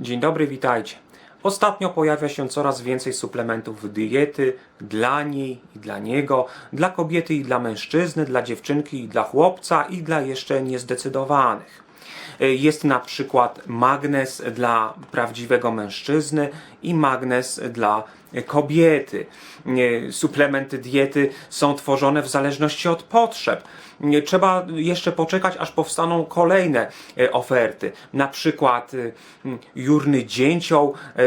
Dzień dobry, witajcie. Ostatnio pojawia się coraz więcej suplementów diety dla niej i dla niego, dla kobiety i dla mężczyzny, dla dziewczynki i dla chłopca i dla jeszcze niezdecydowanych. Jest na przykład magnes dla prawdziwego mężczyzny i magnes dla kobiety. Suplementy diety są tworzone w zależności od potrzeb. Trzeba jeszcze poczekać, aż powstaną kolejne e, oferty. Na przykład e, jurny dzięcioł e,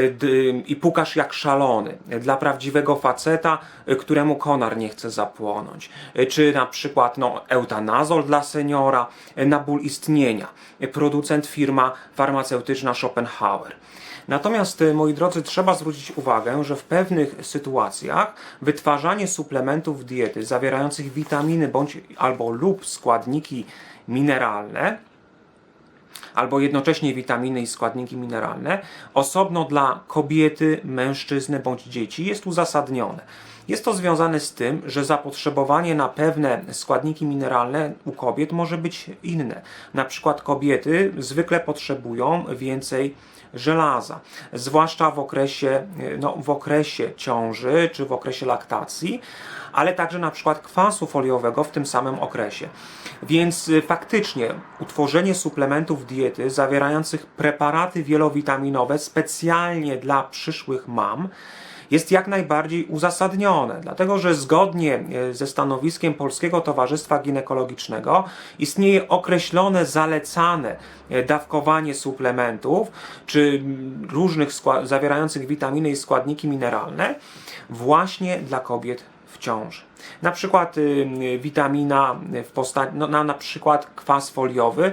i pukasz jak szalony dla prawdziwego faceta, e, któremu konar nie chce zapłonąć. E, Czy na przykład no, eutanazol dla seniora e, na ból istnienia. E, Producent firma farmaceutyczna Schopenhauer. Natomiast, y, moi drodzy, trzeba zwrócić uwagę, że w pewnych sytuacjach wytwarzanie suplementów diety zawierających witaminy bądź albo lub składniki mineralne albo jednocześnie witaminy i składniki mineralne, osobno dla kobiety, mężczyzny bądź dzieci jest uzasadnione. Jest to związane z tym, że zapotrzebowanie na pewne składniki mineralne u kobiet może być inne. Na przykład kobiety zwykle potrzebują więcej żelaza, zwłaszcza w okresie, no, w okresie ciąży czy w okresie laktacji, ale także na przykład kwasu foliowego w tym samym okresie. Więc y, faktycznie utworzenie suplementów diety zawierających preparaty wielowitaminowe specjalnie dla przyszłych mam jest jak najbardziej uzasadnione, dlatego że zgodnie e, ze stanowiskiem Polskiego Towarzystwa Ginekologicznego istnieje określone zalecane e, dawkowanie suplementów czy różnych zawierających witaminy i składniki mineralne właśnie dla kobiet w ciąży. Na przykład y, y, witamina w postaci, no, na, na przykład kwas foliowy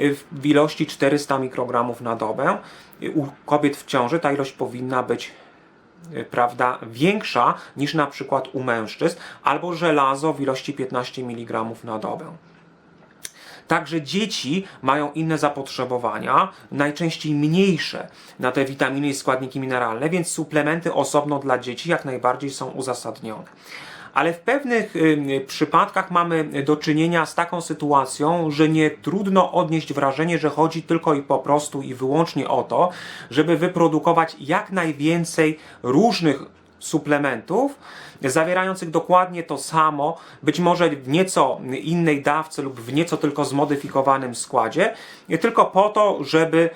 y, w ilości 400 mikrogramów na dobę. Y, U kobiet w ciąży ta ilość powinna być y, prawda, większa niż na przykład u mężczyzn, albo żelazo w ilości 15 mg na dobę. Także dzieci mają inne zapotrzebowania, najczęściej mniejsze na te witaminy i składniki mineralne, więc suplementy osobno dla dzieci jak najbardziej są uzasadnione. Ale w pewnych przypadkach mamy do czynienia z taką sytuacją, że nie trudno odnieść wrażenie, że chodzi tylko i po prostu i wyłącznie o to, żeby wyprodukować jak najwięcej różnych suplementów zawierających dokładnie to samo, być może w nieco innej dawce lub w nieco tylko zmodyfikowanym składzie, tylko po to, żeby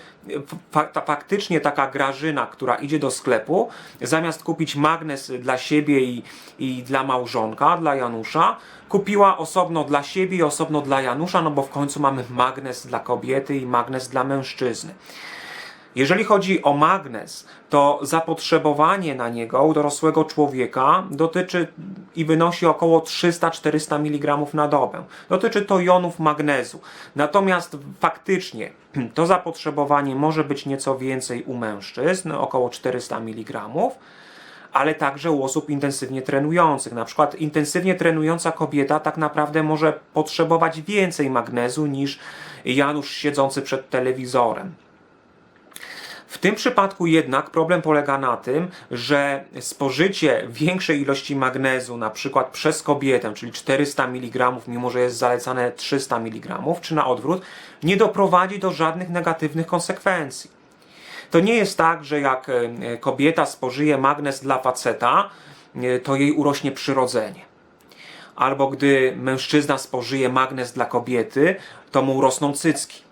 faktycznie taka grażyna, która idzie do sklepu, zamiast kupić magnes dla siebie i, i dla małżonka, dla Janusza, kupiła osobno dla siebie i osobno dla Janusza, no bo w końcu mamy magnes dla kobiety i magnes dla mężczyzny. Jeżeli chodzi o magnes, to zapotrzebowanie na niego u dorosłego człowieka dotyczy i wynosi około 300-400 mg na dobę. Dotyczy to jonów magnezu. Natomiast faktycznie to zapotrzebowanie może być nieco więcej u mężczyzn, około 400 mg ale także u osób intensywnie trenujących. Na przykład intensywnie trenująca kobieta tak naprawdę może potrzebować więcej magnezu niż Janusz siedzący przed telewizorem. W tym przypadku jednak problem polega na tym, że spożycie większej ilości magnezu, na przykład przez kobietę, czyli 400 mg, mimo że jest zalecane 300 mg, czy na odwrót, nie doprowadzi do żadnych negatywnych konsekwencji. To nie jest tak, że jak e, kobieta spożyje magnez dla faceta, e, to jej urośnie przyrodzenie. Albo gdy mężczyzna spożyje magnez dla kobiety, to mu rosną cycki.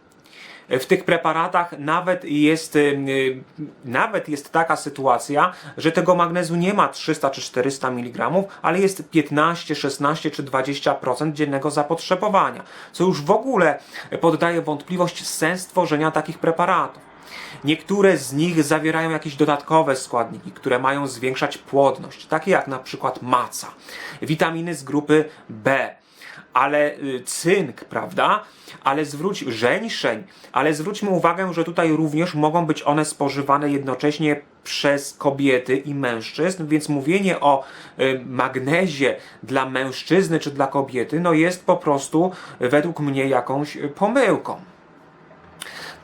W tych preparatach nawet jest, y, nawet jest taka sytuacja, że tego magnezu nie ma 300 czy 400 mg, ale jest 15, 16 czy 20% dziennego zapotrzebowania, co już w ogóle poddaje wątpliwość sens tworzenia takich preparatów. Niektóre z nich zawierają jakieś dodatkowe składniki, które mają zwiększać płodność, takie jak na przykład maca, witaminy z grupy B, ale y, cynk, prawda? Ale zwróć żeńszeń, ale zwróćmy uwagę, że tutaj również mogą być one spożywane jednocześnie przez kobiety i mężczyzn, więc mówienie o y, magnezie dla mężczyzny czy dla kobiety, no jest po prostu według mnie jakąś y, pomyłką.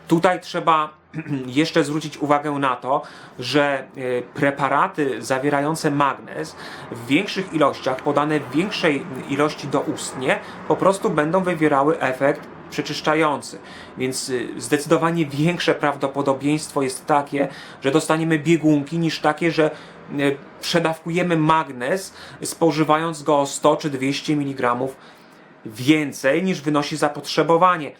Tutaj trzeba jeszcze zwrócić uwagę na to, że y, preparaty zawierające magnez w większych ilościach, podane w większej ilości doustnie, po prostu będą wywierały efekt przeczyszczający. Więc y, zdecydowanie większe prawdopodobieństwo jest takie, że dostaniemy biegunki niż takie, że y, przedawkujemy magnez, spożywając go o 100 czy 200 mg więcej niż wynosi zapotrzebowanie.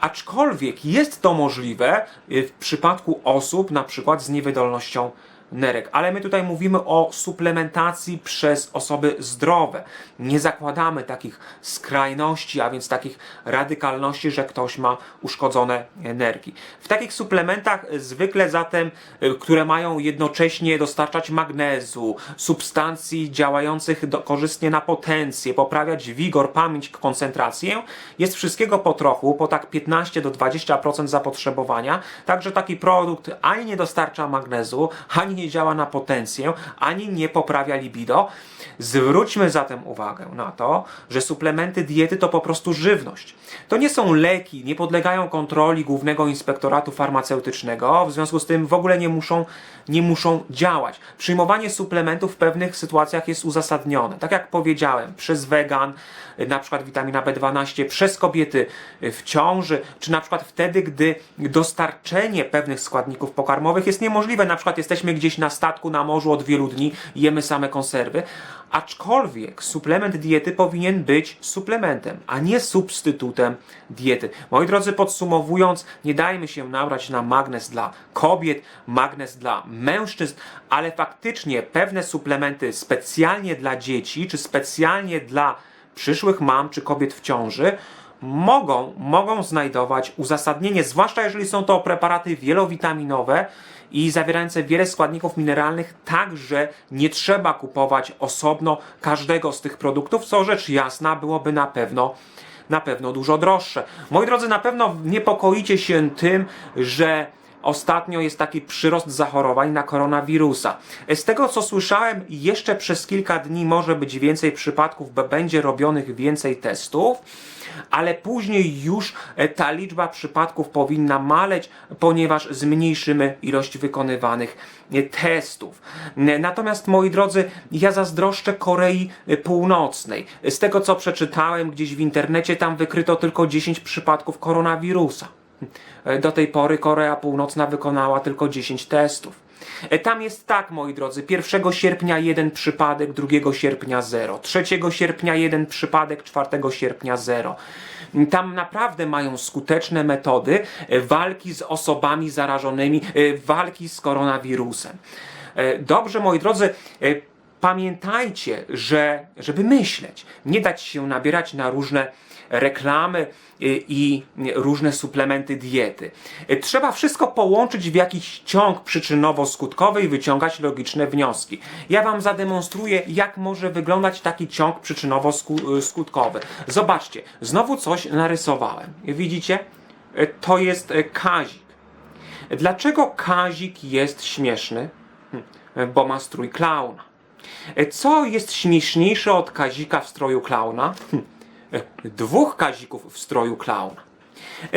Aczkolwiek jest to możliwe y, w przypadku osób na przykład z niewydolnością nerek, ale my tutaj mówimy o suplementacji przez osoby zdrowe. Nie zakładamy takich skrajności, a więc takich radykalności, że ktoś ma uszkodzone nerki. W takich suplementach zwykle zatem, y, które mają jednocześnie dostarczać magnezu, substancji działających do, korzystnie na potencję, poprawiać wigor, pamięć, koncentrację, jest wszystkiego po trochu, po tak 15 do 20% zapotrzebowania, także taki produkt ani nie dostarcza magnezu, ani nie działa na potencję, ani nie poprawia libido. Zwróćmy zatem uwagę na to, że suplementy diety to po prostu żywność. To nie są leki, nie podlegają kontroli Głównego Inspektoratu Farmaceutycznego, w związku z tym w ogóle nie muszą, nie muszą działać. Przyjmowanie suplementów w pewnych sytuacjach jest uzasadnione. Tak jak powiedziałem, przez wegan, na przykład witamina B12, przez kobiety w ciąży, czy na przykład wtedy, gdy dostarczenie pewnych składników pokarmowych jest niemożliwe. Na przykład jesteśmy gdzieś na statku, na morzu od wielu dni, jemy same konserwy. Aczkolwiek suplement diety powinien być suplementem, a nie substytutem diety. Moi drodzy, podsumowując, nie dajmy się nabrać na magnes dla kobiet, magnes dla mężczyzn, ale faktycznie pewne suplementy specjalnie dla dzieci, czy specjalnie dla przyszłych mam czy kobiet w ciąży mogą, mogą znajdować uzasadnienie, zwłaszcza jeżeli są to preparaty wielowitaminowe i zawierające wiele składników mineralnych, tak że nie trzeba kupować osobno każdego z tych produktów, co rzecz jasna byłoby na pewno na pewno dużo droższe. Moi drodzy, na pewno niepokoicie się tym, że Ostatnio jest taki przyrost zachorowań na koronawirusa. Z tego co słyszałem, jeszcze przez kilka dni może być więcej przypadków, bo będzie robionych więcej testów, ale później już e, ta liczba przypadków powinna maleć, ponieważ zmniejszymy ilość wykonywanych e, testów. N- Natomiast moi drodzy, ja zazdroszczę Korei e, Północnej. Z tego co przeczytałem gdzieś w internecie, tam wykryto tylko 10 przypadków koronawirusa. Do tej pory Korea Północna wykonała tylko 10 testów. E, Tam jest tak, moi drodzy, 1 sierpnia jeden przypadek, 2 sierpnia 0, 3 sierpnia jeden przypadek, 4 sierpnia 0. Tam naprawdę mają skuteczne metody e, walki z osobami zarażonymi, e, walki z koronawirusem. E, Dobrze, moi drodzy, e, pamiętajcie, że żeby myśleć, nie dać się nabierać na różne reklamy y, i różne suplementy diety. Y, Trzeba wszystko połączyć w jakiś ciąg przyczynowo-skutkowy i wyciągać logiczne wnioski. Ja Wam zademonstruję, jak może wyglądać taki ciąg przyczynowo-skutkowy. Zobaczcie, znowu coś narysowałem. Widzicie? Y, To jest y, kazik. Dlaczego kazik jest śmieszny? Hm, Bo ma strój klauna. Co jest śmieszniejsze od kazika w stroju klauna? Dwóch kazików w stroju klauna.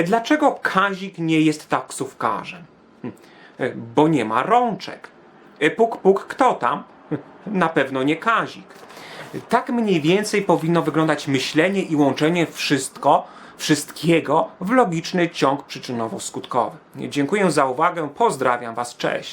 Dlaczego kazik nie jest taksówkarzem? Bo nie ma rączek. Puk, puk, kto tam? Na pewno nie kazik. Tak mniej więcej powinno wyglądać myślenie i łączenie wszystko, wszystkiego w logiczny ciąg przyczynowo-skutkowy. Dziękuję za uwagę, pozdrawiam Was, cześć.